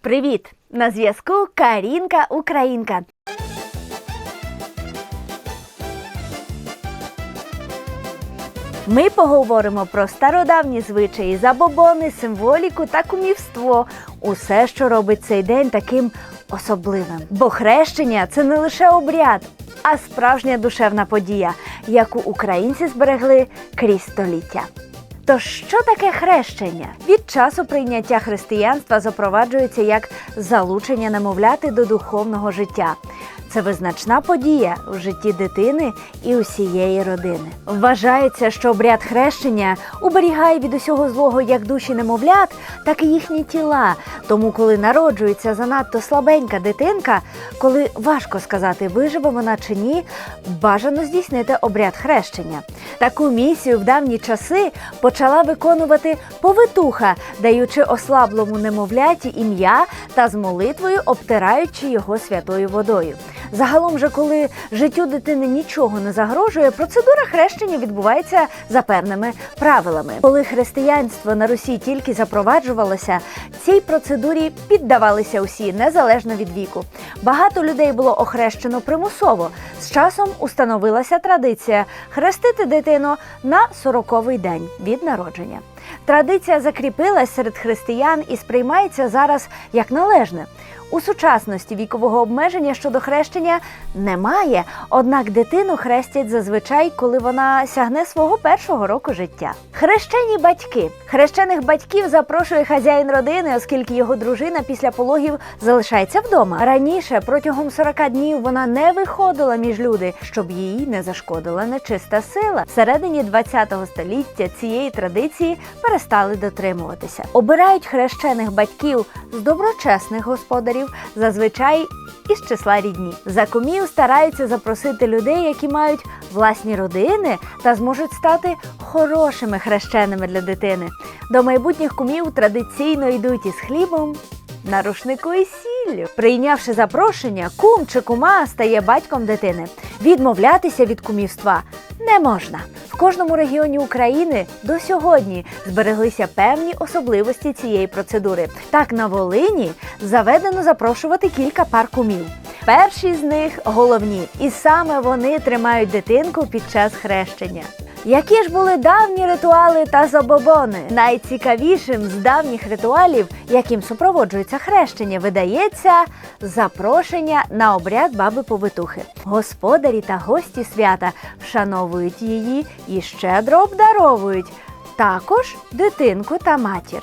Привіт! На зв'язку Карінка Українка. Ми поговоримо про стародавні звичаї, забобони, символіку та кумівство. Усе, що робить цей день таким особливим. Бо хрещення це не лише обряд, а справжня душевна подія, яку українці зберегли крізь століття. Тож, що таке хрещення? Від часу прийняття християнства запроваджується як залучення немовляти до духовного життя. Це визначна подія в житті дитини і усієї родини. Вважається, що обряд хрещення уберігає від усього злого як душі немовлят, так і їхні тіла. Тому, коли народжується занадто слабенька дитинка, коли важко сказати, виживе вона чи ні, бажано здійснити обряд хрещення. Таку місію в давні часи почала виконувати повитуха, даючи ослаблому немовляті ім'я та з молитвою обтираючи його святою водою. Загалом же, коли життю дитини нічого не загрожує, процедура хрещення відбувається за певними правилами. Коли християнство на Русі тільки запроваджувалося, цій процедурі піддавалися усі незалежно від віку. Багато людей було охрещено примусово. З часом установилася традиція хрестити дитину на 40-й день від народження. Традиція закріпилась серед християн і сприймається зараз як належне. У сучасності вікового обмеження щодо хрещення немає, однак дитину хрестять зазвичай, коли вона сягне свого першого року життя. Хрещені батьки. Хрещених батьків запрошує хазяїн родини, оскільки його дружина після пологів залишається вдома. Раніше протягом 40 днів вона не виходила між люди, щоб їй не зашкодила нечиста сила. Всередині 20-го століття цієї традиції перестали дотримуватися. Обирають хрещених батьків з доброчесних господарів, зазвичай із числа рідні. За кумів стараються запросити людей, які мають власні родини та зможуть стати хорошими хрещеними для дитини. До майбутніх кумів традиційно йдуть із хлібом. На рушнику і сіллю. Прийнявши запрошення, кум чи кума стає батьком дитини. Відмовлятися від кумівства не можна. В кожному регіоні України до сьогодні збереглися певні особливості цієї процедури. Так на Волині заведено запрошувати кілька пар кумів. Перші з них головні, і саме вони тримають дитинку під час хрещення. Які ж були давні ритуали та забобони? Найцікавішим з давніх ритуалів, яким супроводжується хрещення, видається запрошення на обряд баби повитухи. Господарі та гості свята вшановують її і щедро обдаровують. Також дитинку та матір.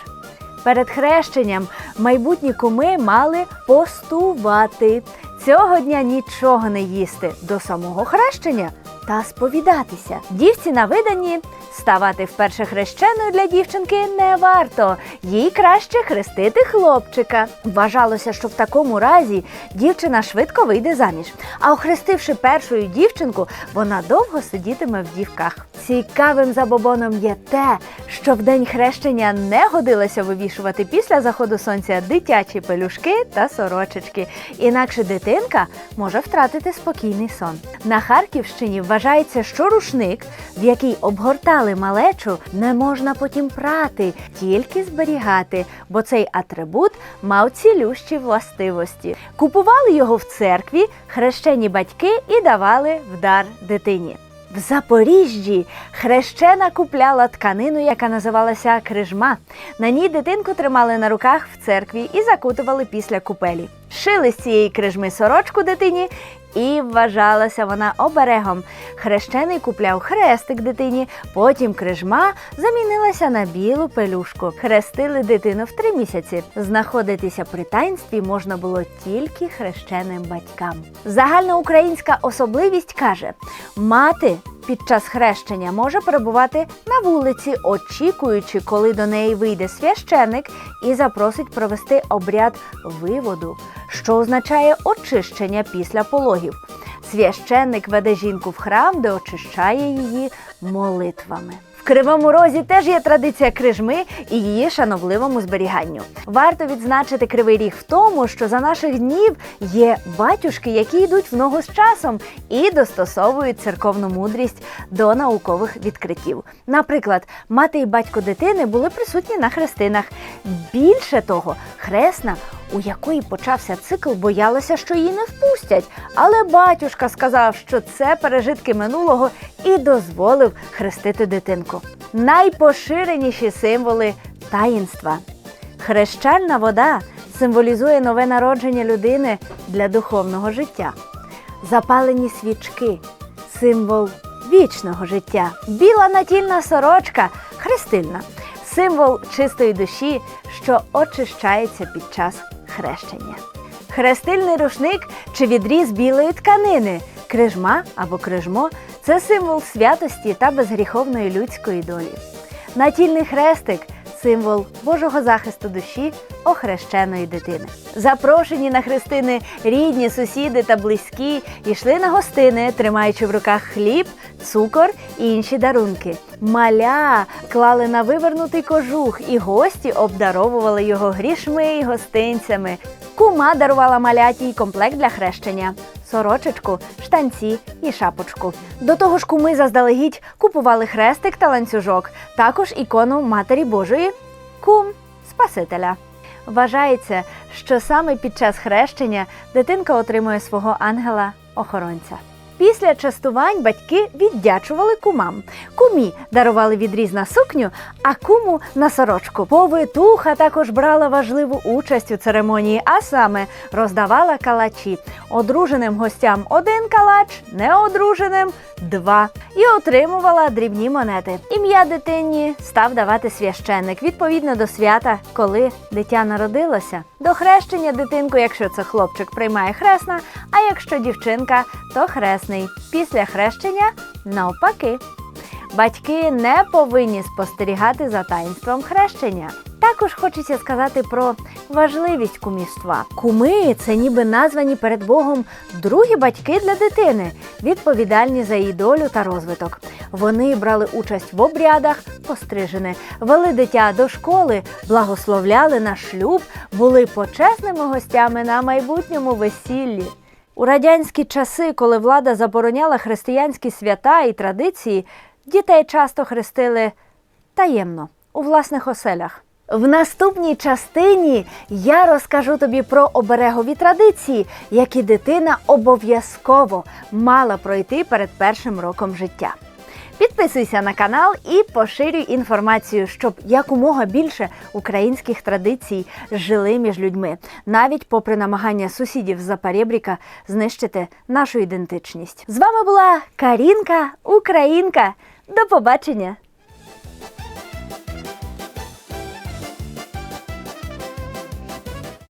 Перед хрещенням майбутні куми мали постувати. Цього дня нічого не їсти до самого хрещення та сповідатися. Дівці на виданні ставати вперше хрещеною для дівчинки не варто. Їй краще хрестити хлопчика. Вважалося, що в такому разі дівчина швидко вийде заміж. А охрестивши першою дівчинку, вона довго сидітиме в дівках. Цікавим забобоном є те, що в день хрещення не годилося вивішувати після заходу сонця дитячі пелюшки та сорочечки. Інакше дитинка може втратити спокійний сон. На Харківщині вважається, що рушник, в який обгортали малечу, не можна потім прати, тільки зберігати, бо цей атрибут мав цілющі властивості. Купували його в церкві хрещені батьки і давали в дар дитині. В Запоріжжі хрещена купляла тканину, яка називалася крижма. На ній дитинку тримали на руках в церкві і закутували після купелі. Шили з цієї крижми сорочку дитині, і вважалася вона оберегом. Хрещений купляв хрестик дитині, потім крижма замінилася на білу пелюшку. Хрестили дитину в три місяці. Знаходитися при таїнстві можна було тільки хрещеним батькам. Загальноукраїнська особливість каже: мати під час хрещення може перебувати на вулиці, очікуючи, коли до неї вийде священик і запросить провести обряд виводу, що означає очищення після пологів. Священник веде жінку в храм, де очищає її молитвами. Кривому Розі теж є традиція крижми і її шановливому зберіганню. Варто відзначити кривий ріг в тому, що за наших днів є батюшки, які йдуть в ногу з часом і достосовують церковну мудрість до наукових відкриттів. Наприклад, мати і батько дитини були присутні на хрестинах. Більше того, хресна у якої почався цикл, боялася, що її не впустять. Але батюшка сказав, що це пережитки минулого і дозволив хрестити дитинку. Найпоширеніші символи таїнства. Хрещальна вода символізує нове народження людини для духовного життя. Запалені свічки символ вічного життя. Біла натільна сорочка хрестильна, символ чистої душі, що очищається під час хрещення. Хрестильний рушник чи відріз білої тканини, крижма або крижмо це символ святості та безгріховної людської долі. Натільний хрестик символ Божого захисту душі охрещеної дитини. Запрошені на хрестини рідні, сусіди та близькі йшли на гостини, тримаючи в руках хліб, цукор і інші дарунки. Маля клали на вивернутий кожух, і гості обдаровували його грішми й гостинцями. Кума дарувала маляті й комплект для хрещення. Сорочечку, штанці і шапочку. До того ж, куми заздалегідь купували хрестик та ланцюжок, також ікону Матері Божої, кум Спасителя. Вважається, що саме під час хрещення дитинка отримує свого ангела-охоронця. Після частувань батьки віддячували кумам. Кумі дарували відріз на сукню, а куму на сорочку. Повитуха також брала важливу участь у церемонії, а саме роздавала калачі. Одруженим гостям один калач, неодруженим два. І отримувала дрібні монети. Ім'я дитині став давати священник відповідно до свята, коли дитя народилося. До хрещення дитинку, якщо це хлопчик, приймає хресна, а якщо дівчинка, то хресний. Після хрещення навпаки. Батьки не повинні спостерігати за таїнством хрещення. Також хочеться сказати про важливість кумівства. Куми це ніби названі перед Богом другі батьки для дитини, відповідальні за її долю та розвиток. Вони брали участь в обрядах, пострижене, вели дитя до школи, благословляли на шлюб, були почесними гостями на майбутньому весіллі. У радянські часи, коли влада забороняла християнські свята і традиції, дітей часто хрестили таємно у власних оселях. В наступній частині я розкажу тобі про оберегові традиції, які дитина обов'язково мала пройти перед першим роком життя. Підписуйся на канал і поширюй інформацію, щоб якомога більше українських традицій жили між людьми, навіть попри намагання сусідів з Запорєбріка знищити нашу ідентичність. З вами була Карінка Українка. До побачення!